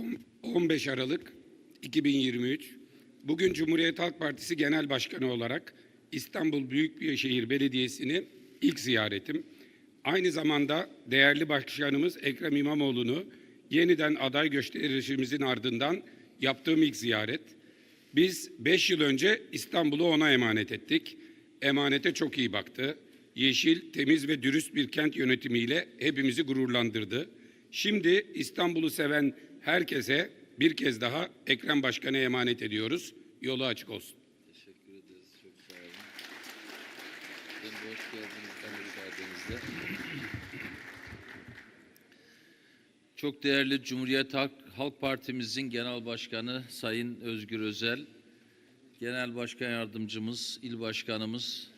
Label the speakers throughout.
Speaker 1: On- 15 Aralık 2023 Bugün Cumhuriyet Halk Partisi Genel Başkanı olarak İstanbul Büyükşehir Belediyesi'ni ilk ziyaretim. Aynı zamanda değerli başkanımız Ekrem İmamoğlu'nu yeniden aday gösterişimizin ardından yaptığım ilk ziyaret. Biz 5 yıl önce İstanbul'u ona emanet ettik. Emanete çok iyi baktı. Yeşil, temiz ve dürüst bir kent yönetimiyle hepimizi gururlandırdı. Şimdi İstanbul'u seven herkese bir kez daha Ekrem Başkan'a emanet ediyoruz. Yolu açık olsun.
Speaker 2: Teşekkür ederiz. Çok sağ olun. Ben hoş geldiniz ben müsaadenizle. Çok değerli Cumhuriyet Halk, Halk Partimizin Genel Başkanı Sayın Özgür Özel, Genel Başkan Yardımcımız, İl Başkanımız,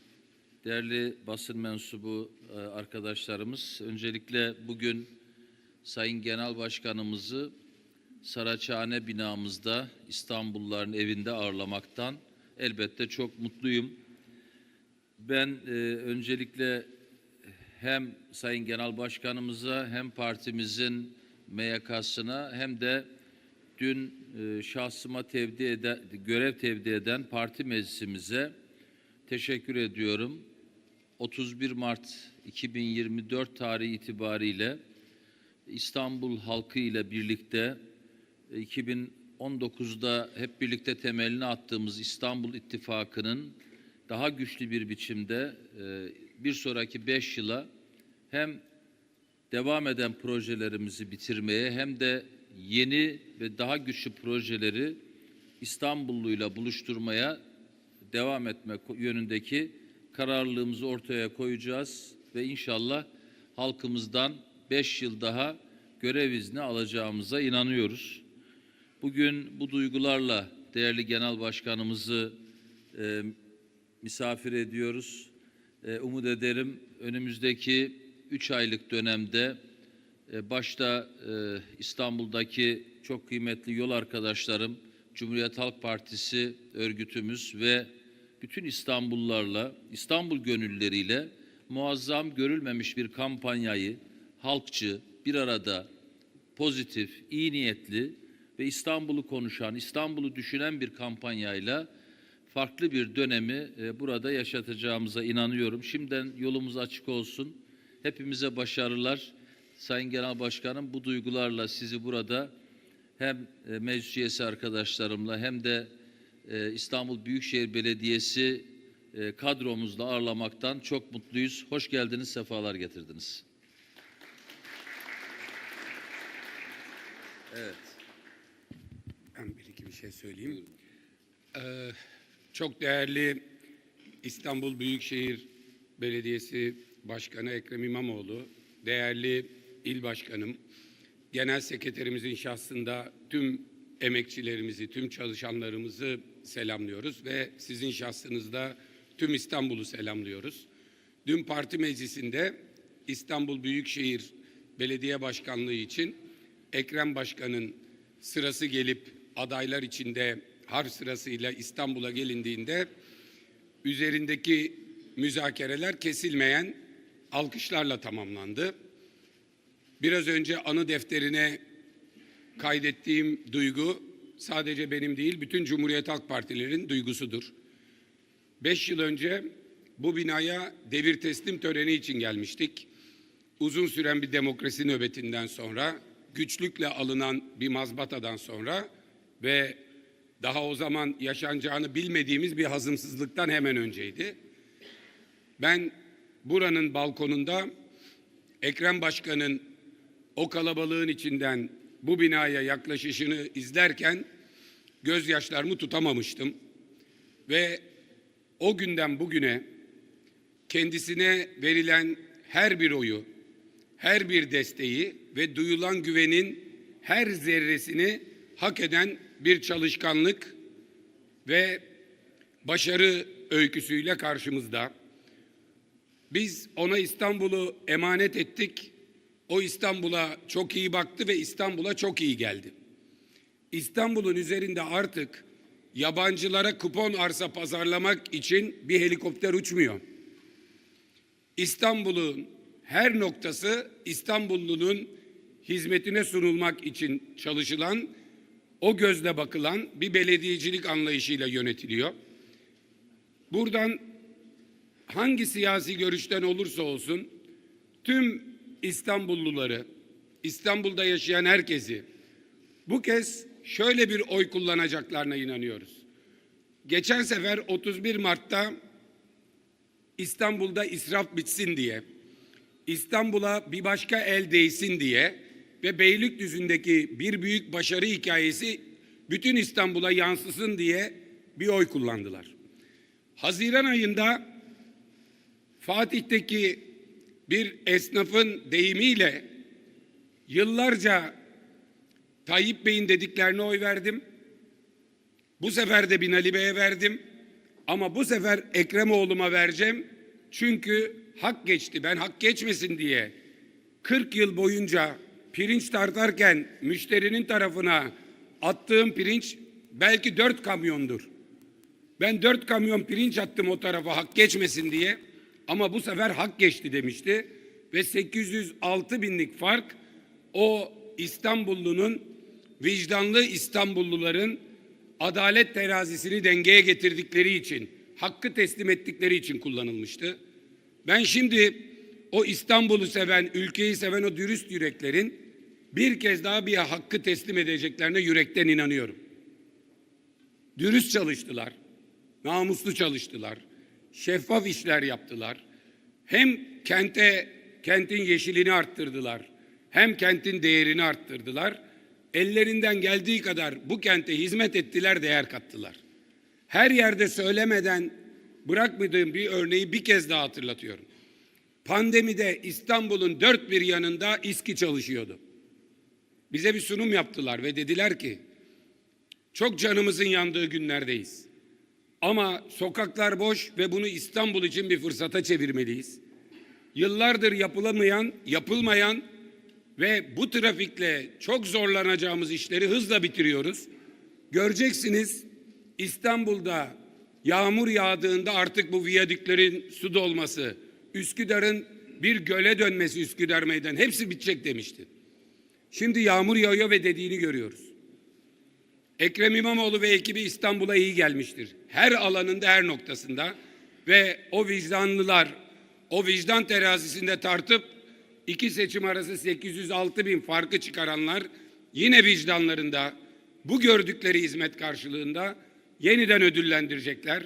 Speaker 2: değerli basın mensubu e, arkadaşlarımız, öncelikle bugün Sayın Genel Başkanımızı Saraçhane binamızda İstanbulluların evinde ağırlamaktan elbette çok mutluyum. Ben e, öncelikle hem Sayın Genel Başkanımıza hem partimizin MYK'sına hem de dün e, şahsıma tevdi eden, görev tevdi eden parti meclisimize teşekkür ediyorum. 31 Mart 2024 tarihi itibariyle İstanbul halkı ile birlikte 2019'da hep birlikte temelini attığımız İstanbul İttifakı'nın daha güçlü bir biçimde e, bir sonraki beş yıla hem devam eden projelerimizi bitirmeye hem de yeni ve daha güçlü projeleri İstanbulluyla buluşturmaya devam etme yönündeki kararlılığımızı ortaya koyacağız ve inşallah halkımızdan beş yıl daha görev izni alacağımıza inanıyoruz. Bugün bu duygularla değerli genel başkanımızı e, misafir ediyoruz. E, umut ederim önümüzdeki üç aylık dönemde e, başta e, İstanbul'daki çok kıymetli yol arkadaşlarım, Cumhuriyet Halk Partisi örgütümüz ve bütün İstanbullularla, İstanbul gönülleriyle muazzam görülmemiş bir kampanyayı halkçı, bir arada pozitif, iyi niyetli ve İstanbul'u konuşan, İstanbul'u düşünen bir kampanyayla farklı bir dönemi e, burada yaşatacağımıza inanıyorum. Şimdiden yolumuz açık olsun. Hepimize başarılar. Sayın Genel Başkanım bu duygularla sizi burada hem e, meclis üyesi arkadaşlarımla hem de e, İstanbul Büyükşehir Belediyesi kadromuzla ağırlamaktan çok mutluyuz. Hoş geldiniz, sefalar getirdiniz. Evet.
Speaker 1: Bir şey söyleyeyim. Ee, çok değerli İstanbul Büyükşehir Belediyesi Başkanı Ekrem İmamoğlu, değerli il başkanım, genel sekreterimizin şahsında tüm emekçilerimizi, tüm çalışanlarımızı selamlıyoruz ve sizin şahsınızda tüm İstanbul'u selamlıyoruz. Dün parti meclisinde İstanbul Büyükşehir Belediye Başkanlığı için Ekrem Başkan'ın sırası gelip adaylar içinde har sırasıyla İstanbul'a gelindiğinde üzerindeki müzakereler kesilmeyen alkışlarla tamamlandı. Biraz önce anı defterine kaydettiğim duygu sadece benim değil bütün Cumhuriyet Halk Partilerin duygusudur. Beş yıl önce bu binaya devir teslim töreni için gelmiştik. Uzun süren bir demokrasi nöbetinden sonra, güçlükle alınan bir mazbatadan sonra ve daha o zaman yaşanacağını bilmediğimiz bir hazımsızlıktan hemen önceydi. Ben buranın balkonunda Ekrem Başkan'ın o kalabalığın içinden bu binaya yaklaşışını izlerken gözyaşlarımı tutamamıştım. Ve o günden bugüne kendisine verilen her bir oyu, her bir desteği ve duyulan güvenin her zerresini hak eden bir çalışkanlık ve başarı öyküsüyle karşımızda. Biz ona İstanbul'u emanet ettik. O İstanbul'a çok iyi baktı ve İstanbul'a çok iyi geldi. İstanbul'un üzerinde artık yabancılara kupon arsa pazarlamak için bir helikopter uçmuyor. İstanbul'un her noktası İstanbullunun hizmetine sunulmak için çalışılan, o gözle bakılan bir belediyecilik anlayışıyla yönetiliyor. Buradan hangi siyasi görüşten olursa olsun tüm İstanbulluları, İstanbul'da yaşayan herkesi bu kez şöyle bir oy kullanacaklarına inanıyoruz. Geçen sefer 31 Mart'ta İstanbul'da israf bitsin diye, İstanbul'a bir başka el değsin diye ve Beylikdüzü'ndeki bir büyük başarı hikayesi bütün İstanbul'a yansısın diye bir oy kullandılar. Haziran ayında Fatih'teki bir esnafın deyimiyle yıllarca Tayyip Bey'in dediklerine oy verdim. Bu sefer de Binali Bey'e verdim. Ama bu sefer Ekremoğlu'ma vereceğim. Çünkü hak geçti. Ben hak geçmesin diye 40 yıl boyunca pirinç tartarken müşterinin tarafına attığım pirinç belki dört kamyondur. Ben dört kamyon pirinç attım o tarafa hak geçmesin diye. Ama bu sefer hak geçti demişti. Ve 806 binlik fark o İstanbullunun vicdanlı İstanbulluların adalet terazisini dengeye getirdikleri için, hakkı teslim ettikleri için kullanılmıştı. Ben şimdi o İstanbul'u seven, ülkeyi seven o dürüst yüreklerin bir kez daha bir hakkı teslim edeceklerine yürekten inanıyorum. Dürüst çalıştılar, namuslu çalıştılar, şeffaf işler yaptılar. Hem kente, kentin yeşilini arttırdılar, hem kentin değerini arttırdılar. Ellerinden geldiği kadar bu kente hizmet ettiler, değer kattılar. Her yerde söylemeden bırakmadığım bir örneği bir kez daha hatırlatıyorum. Pandemide İstanbul'un dört bir yanında İSKİ çalışıyordu. Bize bir sunum yaptılar ve dediler ki çok canımızın yandığı günlerdeyiz. Ama sokaklar boş ve bunu İstanbul için bir fırsata çevirmeliyiz. Yıllardır yapılamayan, yapılmayan ve bu trafikle çok zorlanacağımız işleri hızla bitiriyoruz. Göreceksiniz İstanbul'da yağmur yağdığında artık bu viyadüklerin su dolması, Üsküdar'ın bir göle dönmesi Üsküdar Meydan hepsi bitecek demişti. Şimdi yağmur yağıyor ve dediğini görüyoruz. Ekrem İmamoğlu ve ekibi İstanbul'a iyi gelmiştir. Her alanında, her noktasında ve o vicdanlılar, o vicdan terazisinde tartıp iki seçim arası 806 bin farkı çıkaranlar yine vicdanlarında bu gördükleri hizmet karşılığında yeniden ödüllendirecekler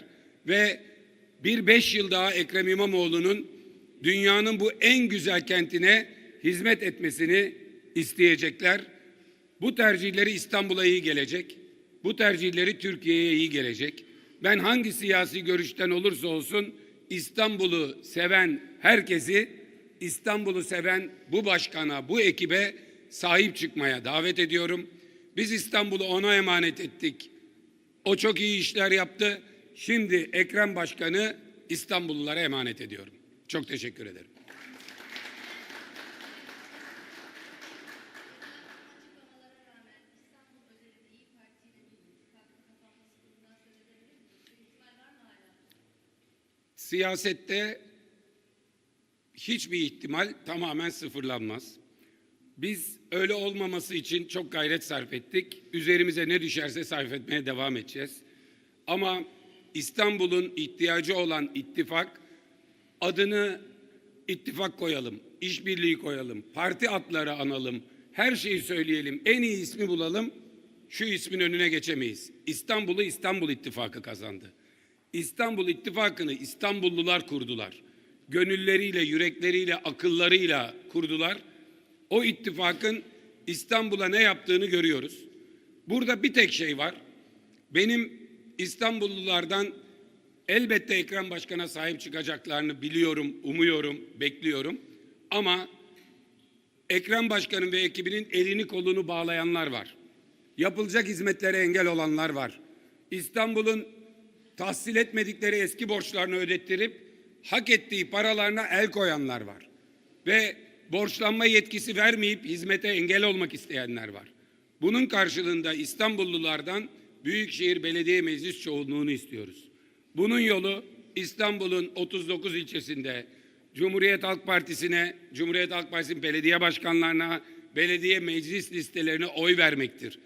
Speaker 1: ve bir beş yıl daha Ekrem İmamoğlu'nun dünyanın bu en güzel kentine hizmet etmesini isteyecekler. Bu tercihleri İstanbul'a iyi gelecek. Bu tercihleri Türkiye'ye iyi gelecek. Ben hangi siyasi görüşten olursa olsun İstanbul'u seven herkesi İstanbul'u seven bu başkana, bu ekibe sahip çıkmaya davet ediyorum. Biz İstanbul'u ona emanet ettik. O çok iyi işler yaptı. Şimdi Ekrem Başkan'ı İstanbullulara emanet ediyorum. Çok teşekkür ederim. Siyasette hiçbir ihtimal tamamen sıfırlanmaz. Biz öyle olmaması için çok gayret sarf ettik. Üzerimize ne düşerse sarf etmeye devam edeceğiz. Ama İstanbul'un ihtiyacı olan ittifak adını ittifak koyalım, işbirliği koyalım, parti adları analım, her şeyi söyleyelim, en iyi ismi bulalım. Şu ismin önüne geçemeyiz. İstanbul'u İstanbul İttifakı kazandı. İstanbul İttifakı'nı İstanbullular kurdular. Gönülleriyle, yürekleriyle, akıllarıyla kurdular. O ittifakın İstanbul'a ne yaptığını görüyoruz. Burada bir tek şey var. Benim İstanbullulardan elbette Ekrem Başkan'a sahip çıkacaklarını biliyorum, umuyorum, bekliyorum. Ama Ekrem Başkan'ın ve ekibinin elini kolunu bağlayanlar var. Yapılacak hizmetlere engel olanlar var. İstanbul'un tahsil etmedikleri eski borçlarını ödettirip hak ettiği paralarına el koyanlar var. Ve borçlanma yetkisi vermeyip hizmete engel olmak isteyenler var. Bunun karşılığında İstanbullulardan Büyükşehir Belediye Meclis çoğunluğunu istiyoruz. Bunun yolu İstanbul'un 39 ilçesinde Cumhuriyet Halk Partisi'ne, Cumhuriyet Halk Partisi'nin belediye başkanlarına, belediye meclis listelerine oy vermektir.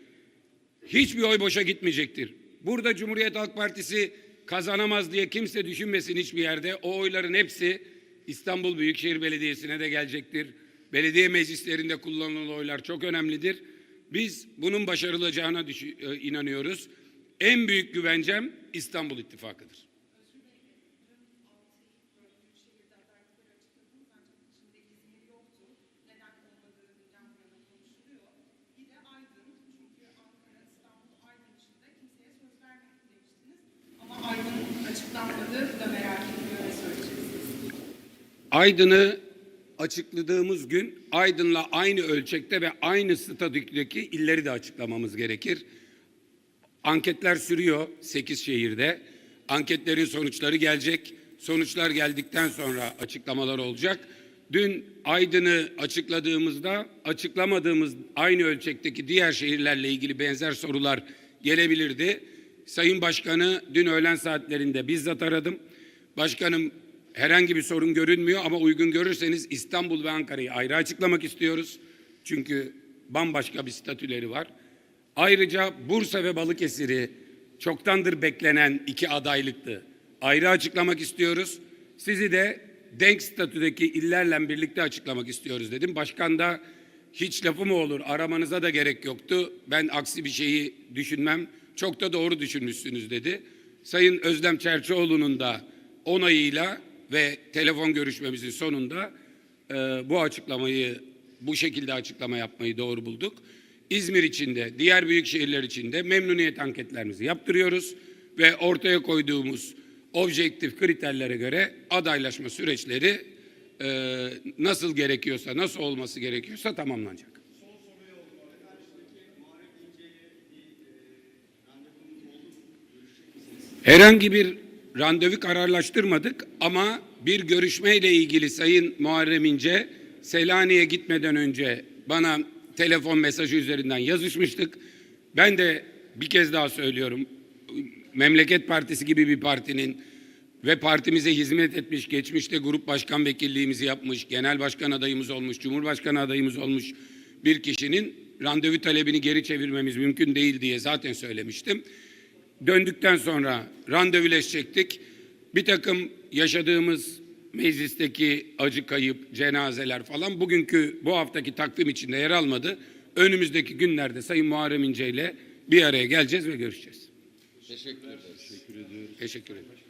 Speaker 1: Hiçbir oy boşa gitmeyecektir. Burada Cumhuriyet Halk Partisi kazanamaz diye kimse düşünmesin hiçbir yerde. O oyların hepsi İstanbul Büyükşehir Belediyesi'ne de gelecektir. Belediye meclislerinde kullanılan oylar çok önemlidir. Biz bunun başarılacağına e, inanıyoruz. En büyük güvencem İstanbul İttifakı'dır. Aydın'ı açıkladığımız gün Aydın'la aynı ölçekte ve aynı statüdeki illeri de açıklamamız gerekir. Anketler sürüyor 8 şehirde. Anketlerin sonuçları gelecek. Sonuçlar geldikten sonra açıklamalar olacak. Dün Aydın'ı açıkladığımızda açıklamadığımız aynı ölçekteki diğer şehirlerle ilgili benzer sorular gelebilirdi. Sayın Başkanı dün öğlen saatlerinde bizzat aradım. Başkanım herhangi bir sorun görünmüyor ama uygun görürseniz İstanbul ve Ankara'yı ayrı açıklamak istiyoruz. Çünkü bambaşka bir statüleri var. Ayrıca Bursa ve Balıkesir'i çoktandır beklenen iki adaylıktı. Ayrı açıklamak istiyoruz. Sizi de denk statüdeki illerle birlikte açıklamak istiyoruz dedim. Başkan da hiç lafı mı olur aramanıza da gerek yoktu. Ben aksi bir şeyi düşünmem. Çok da doğru düşünmüşsünüz dedi. Sayın Özlem Çerçioğlu'nun da onayıyla ve telefon görüşmemizin sonunda e, bu açıklamayı bu şekilde açıklama yapmayı doğru bulduk. İzmir için de diğer büyük şehirler için de memnuniyet anketlerimizi yaptırıyoruz ve ortaya koyduğumuz objektif kriterlere göre adaylaşma süreçleri e, nasıl gerekiyorsa, nasıl olması gerekiyorsa tamamlanacak. Herhangi bir randevu kararlaştırmadık ama bir görüşmeyle ilgili Sayın Muharrem İnce Selanik'e gitmeden önce bana telefon mesajı üzerinden yazışmıştık. Ben de bir kez daha söylüyorum. Memleket Partisi gibi bir partinin ve partimize hizmet etmiş, geçmişte grup başkan vekilliğimizi yapmış, genel başkan adayımız olmuş, cumhurbaşkanı adayımız olmuş bir kişinin randevu talebini geri çevirmemiz mümkün değil diye zaten söylemiştim. Döndükten sonra randevuleşecektik. Bir takım yaşadığımız meclisteki acı kayıp, cenazeler falan bugünkü bu haftaki takvim içinde yer almadı. Önümüzdeki günlerde Sayın Muharrem İnce ile bir araya geleceğiz ve görüşeceğiz.
Speaker 2: Teşekkür ederiz.
Speaker 1: Teşekkür ederim.